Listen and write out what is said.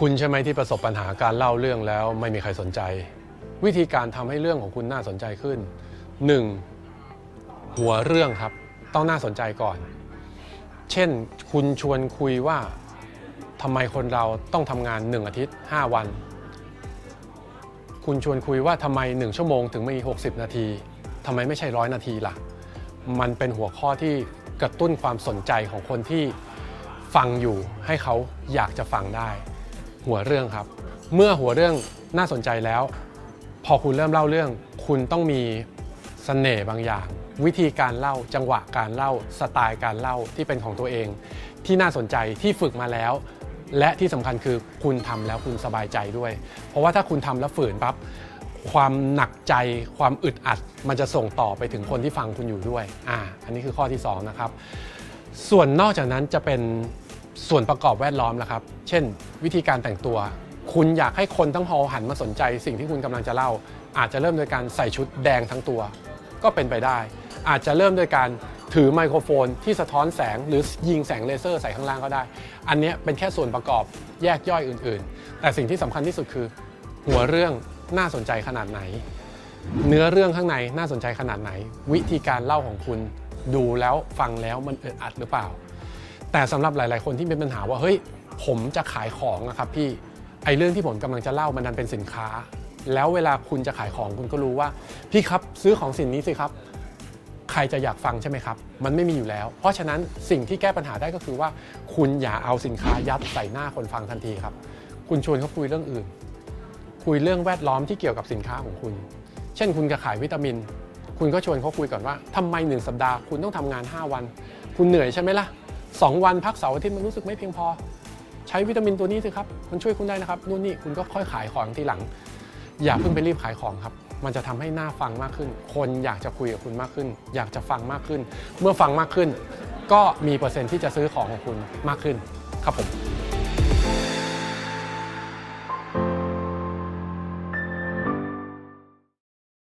คุณใช่ไหมที่ประสบปัญหาการเล่าเรื่องแล้วไม่มีใครสนใจ วิธีการทำให้เรื่องของคุณน่าสนใจขึ้น 1. หัวเรื่องครับ ต้องน่าสนใจก่อน เช่น คุณชวนคุยว่าทำไมคนเราต้องทำงาน 1 อาทิตย์ 5 วัน คุณชวนคุยว่าทำไม 1 ชั่วโมงถึงมี 60 นาทีทำไมไม่ใช่ร้อยนาทีล่ะ มันเป็นหัวข้อที่กระตุ้นความสนใจของคนที่ฟังอยู่ให้เขาอยากจะฟังได้ หัวเรื่องครับ เมื่อหัวเรื่องน่าสนใจแล้ว พอคุณเริ่มเล่าเรื่อง คุณต้องมีเสน่ห์บางอย่าง วิธีการเล่าจังหวะการเล่าสไตล์การเล่าที่เป็นของตัวเอง ที่น่าสนใจที่ฝึกมาแล้ว และที่สำคัญคือคุณทำแล้วคุณสบายใจด้วย เพราะว่าถ้าคุณทำแล้วฝืนปั๊บความหนักใจความอึดอัด มันจะส่งต่อไปถึงคนที่ฟังคุณอยู่ด้วยอ่าอันนี้คือข้อที่สองนะครับส่วนนอกจากนั้นจะเป็น ส่วนประกอบแวดล้อมละครับ เช่น วิธีการแต่งตัว คุณอยากให้คนทั้งฮอลหันมาสนใจ สิ่งที่คุณกำลังจะเล่า อาจจะเริ่มโดยการใส่ชุดแดงทั้งตัว ก็เป็นไปได้ อาจจะเริ่มโดยการถือไมโครโฟนที่สะท้อนแสงหรือยิงแสงเลเซอร์ใส่ข้างล่างก็ได้ อันนี้เป็นแค่ส่วนประกอบแยกย่อยอื่น ๆ แต่สิ่งที่สำคัญที่สุดคือ หัวเรื่องน่าสนใจขนาดไหน เนื้อเรื่องข้างในน่าสนใจขนาดไหน วิธีการเล่าของคุณดูแล้วฟังแล้วมันอึดอัดหรือเปล่า แต่สำหรับหลาย ๆ คนที่มีปัญหาว่าเฮ้ยผมจะขายของนะครับพี่ไอเรื่องที่ผมกำลังจะเล่ามันดันเป็นสินค้า แล้วเวลาคุณจะขายของคุณก็รู้ว่า พี่ครับซื้อของสิ่งนี้สิครับ ใครจะอยากฟังใช่ไหมครับ มันไม่มีอยู่แล้ว เพราะฉะนั้นสิ่งที่แก้ปัญหาได้ก็คือว่า คุณอย่าเอาสินค้ายัดใส่หน้าคนฟังทันทีครับ คุณชวนเขาคุยเรื่องอื่น คุยเรื่องแวดล้อมที่เกี่ยวกับสินค้าของคุณ เช่น คุณจะขายวิตามิน คุณก็ชวนเขาคุยก่อนว่าทำไมหนึ่งสัปดาห์ คุณต้องทำงาน 5 วัน คุณเหนื่อยใช่ไหมล่ะ 2 วันพักเสาร์อาทิตย์มันรู้สึกไม่เพียงพอ ใช้วิตามินตัวนี้สิครับ มันช่วยคุณได้นะครับนู่นนี่คุณก็ค่อยขายของทีหลัง อย่าเพิ่งไปรีบขายของครับ มันจะทำให้หน้าฟังมากขึ้น คนอยากจะคุยกับคุณมากขึ้น อยากจะฟังมากขึ้น เมื่อฟังมากขึ้น ก็มีเปอร์เซ็นต์ที่จะซื้อของของคุณมากขึ้นครับผม